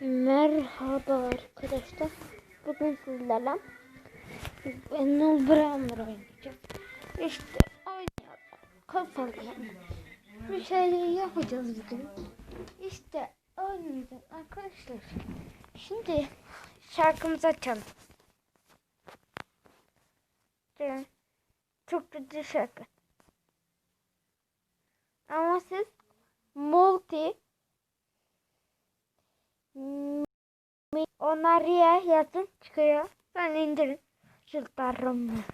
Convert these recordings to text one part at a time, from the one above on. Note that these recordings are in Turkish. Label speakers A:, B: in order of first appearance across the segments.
A: Merhaba arkadaşlar. Bugün sizlerle ben Nul Brown'ları oynayacağım. İşte oynayalım. Kafalı yani. Bir şeyler yapacağız bugün. İşte oynayacağız arkadaşlar. Şimdi şarkımızı açalım. Çok güzel şarkı. Ama siz multi Onarıya yazın çıkıyor. Ben indirin. Şıltarım.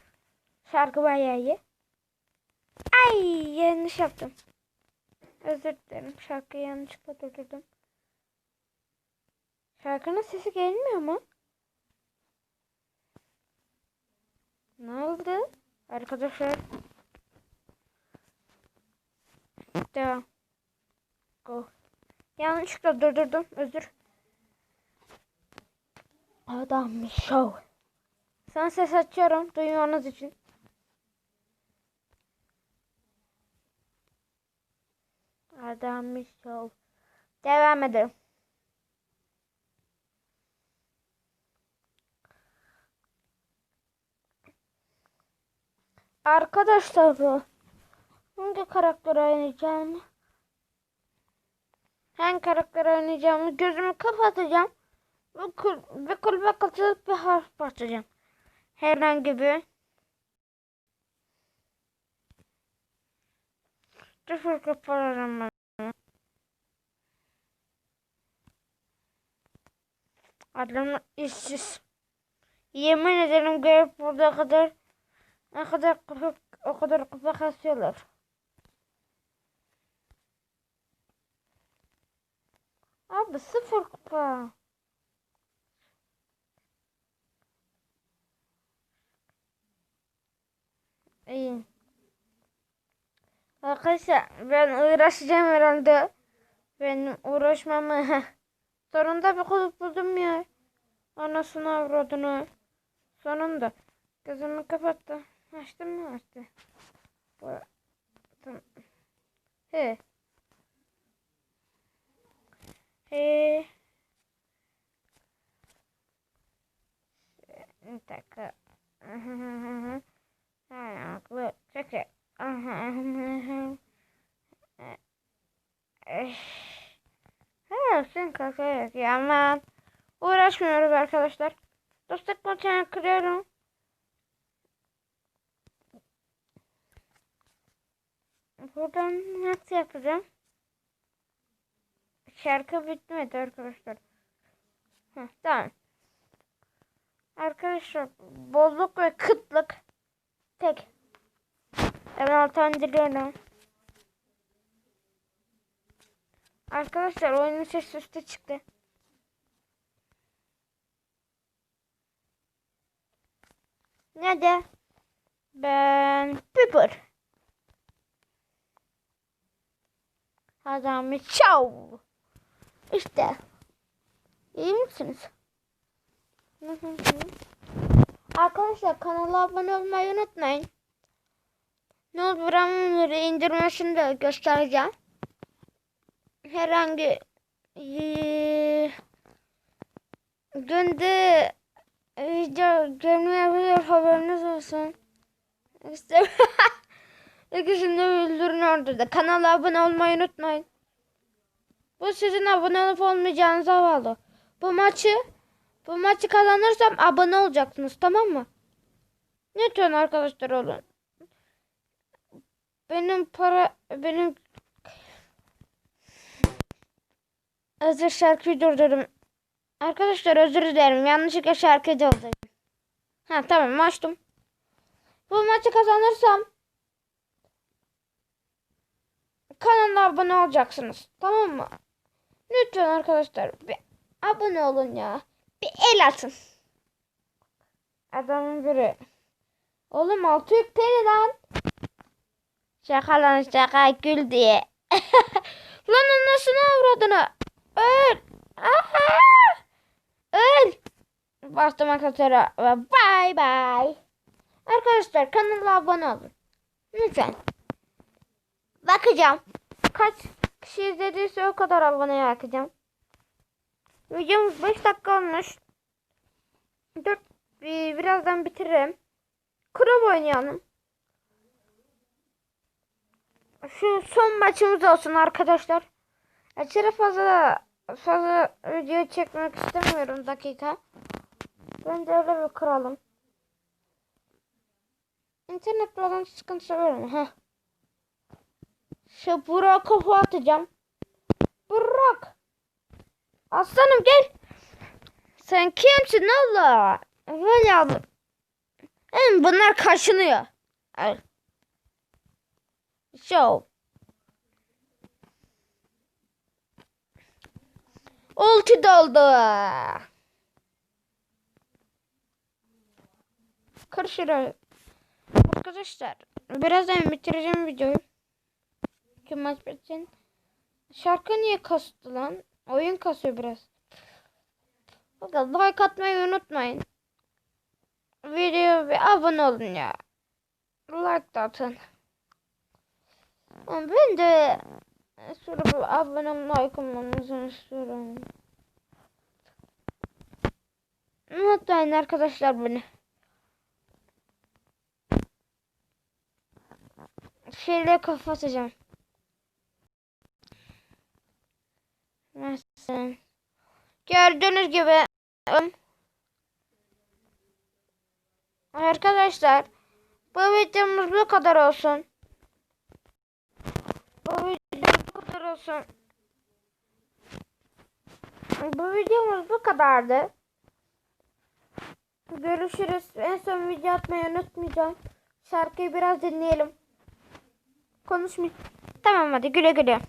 A: Şarkı bayağı iyi. Ay yanlış yaptım. Özür dilerim. Şarkıyı yanlışlıkla durdurdum. Şarkının sesi gelmiyor mu? Ne oldu? Arkadaşlar. Devam. Go. Yanlışlıkla durdurdum. Özür. Adam show. Sana ses açıyorum duymanız için. Adam show. Devam edelim. Arkadaşlar bu hangi karakter oynayacağım? Hangi karakter oynayacağımı gözümü kapatacağım. Ve, kul ve kulübe bir harf basacağım. Herhangi bir. Sıfır kaparım ben. Adam işsiz. Yemin ederim gelip burada kadar ne kadar kafa, o kadar kafa kasıyorlar. Abi sıfır kupa. İyi. Arkadaşlar ben uğraşacağım herhalde. Benim uğraşmamı sonunda bir kulüp buldum ya. Anasını avradını. Sonunda. Gözümü kapattı. Açtım mı açtı. Tamam. He. He. Bir dakika. Ayaklı çekil. Ha, sen kalkarak ya aman. Uğraşmıyoruz arkadaşlar. Dostluk maçını kırıyorum. Buradan nasıl yapacağım? Şarkı bitmedi arkadaşlar. Heh, tamam. Arkadaşlar bolluk ve kıtlık tek. Ben alttan diliyorum. Arkadaşlar oyunun sesi üstte çıktı. Ne de? Ben Pepper. Adam çav. İşte. İyi misiniz? Arkadaşlar kanala abone olmayı unutmayın. Ne oldu buramları indirmesini de göstereceğim. Herhangi eee, günde video gelmeyebilir haberiniz olsun. İşte İkisini de bildirin orada da. Kanala abone olmayı unutmayın. Bu sizin abone olup olmayacağınıza bağlı. Bu maçı bu maçı kazanırsam abone olacaksınız tamam mı? Lütfen arkadaşlar olun. Benim para benim Özür şarkıyı durdurdum. Arkadaşlar özür dilerim. Yanlışlıkla şarkıyı durdurdum. Ha tamam açtım. Bu maçı kazanırsam kanala abone olacaksınız. Tamam mı? Lütfen arkadaşlar bir abone olun ya. Bir el atın. Adamın biri. Oğlum altı yükleni lan. Şaka lan şaka gül diye. lan anasını avradını. Öl. Aha. Öl. Bastım ve bay bay. Arkadaşlar kanala abone olun. Lütfen. Bakacağım. Kaç kişi izlediyse o kadar aboneye bakacağım. Videomuz 5 dakika olmuş. 4 birazdan bitiririm. Krop oynayalım. Şu son maçımız olsun arkadaşlar. Aşırı fazla fazla video çekmek istemiyorum dakika. Ben de öyle bir kuralım. İnternet bağlantı sıkıntısı var mı? Heh. Şu Burak'a kafa atacağım. Burak. Aslanım gel. Sen kimsin Allah? Böyle abi. Hem bunlar kaşınıyor. Al. Show. Ulti doldu. Şurayı. Arkadaşlar birazdan bitireceğim videoyu. Kim maç bitsin. Şarkı niye kastı lan? Oyun kasıyor biraz. Bakın like atmayı unutmayın. Videoya bir abone olun ya. Like atın. Ben de şöyle bir abone like olmanızı istiyorum. Unutmayın arkadaşlar beni. Şeyle kapatacağım. Mesela. Gördüğünüz gibi Arkadaşlar bu videomuz bu kadar olsun. Bu videomuz bu kadar olsun. Bu videomuz bu kadardı. Görüşürüz. En son video atmayı unutmayacağım. Şarkıyı biraz dinleyelim. Konuşmayayım. Tamam hadi güle güle.